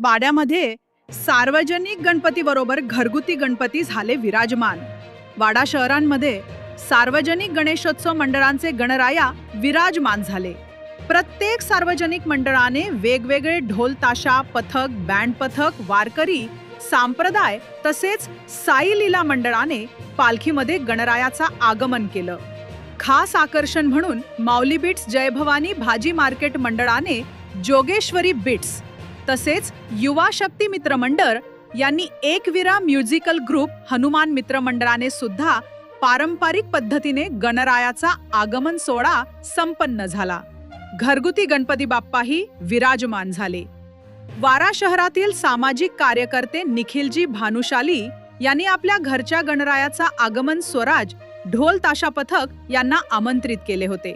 वाड्यामध्ये सार्वजनिक गणपती बरोबर घरगुती गणपती झाले विराजमान. वाडा शहरांमध्ये सार्वजनिक गणेशोत्सव मंडळांचे गणराया विराजमान झाले. प्रत्येक सार्वजनिक मंडळाने वेगवेगळे ढोल ताशा पथक बँड पथक वारकरी सांप्रदाय तसेच साई लीला मंडळाने पालखीमध्ये गणरायाचा आगमन केलं. खास आकर्षण म्हणून माऊली बिट्स जयभवानी भाजी मार्केट मंडळाने जोगेश्वरी बिट्स तसेच युवा शक्ती मित्रमंडळ यांनी एकविरा म्युझिकल ग्रुप हनुमान मित्रमंडळाने सुद्धा पारंपरिक पद्धतीने गणरायाचा आगमन सोहळा संपन्न झाला. घरगुती गणपती बाप्पाही विराजमान झाले. वारा शहरातील सामाजिक कार्यकर्ते निखिलजी भानुशाली यांनी आपल्या घरच्या गणरायाचा आगमन स्वराज ढोल ताशा पथक यांना आमंत्रित केले होते.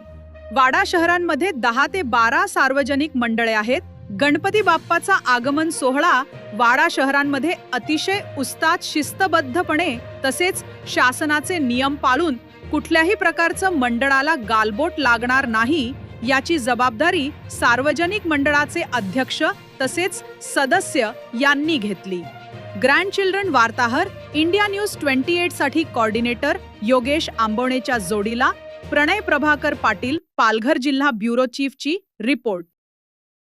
वाडा शहरांमध्ये दहा ते बारा सार्वजनिक मंडळे आहेत. गणपती बाप्पाचा आगमन सोहळा वाडा शहरांमध्ये अतिशय उस्ताद शिस्तबद्धपणे तसेच शासनाचे नियम पाळून कुठल्याही प्रकारचं मंडळाला गालबोट लागणार नाही याची जबाबदारी सार्वजनिक मंडळाचे अध्यक्ष तसेच सदस्य यांनी घेतली. ग्रँड चिल्ड्रन वार्ताहर इंडिया न्यूज ट्वेंटी एटसाठी कॉर्डिनेटर योगेश आंबोणेच्या जोडीला प्रणय प्रभाकर पाटील पालघर जिल्हा ब्युरो चीफची रिपोर्ट.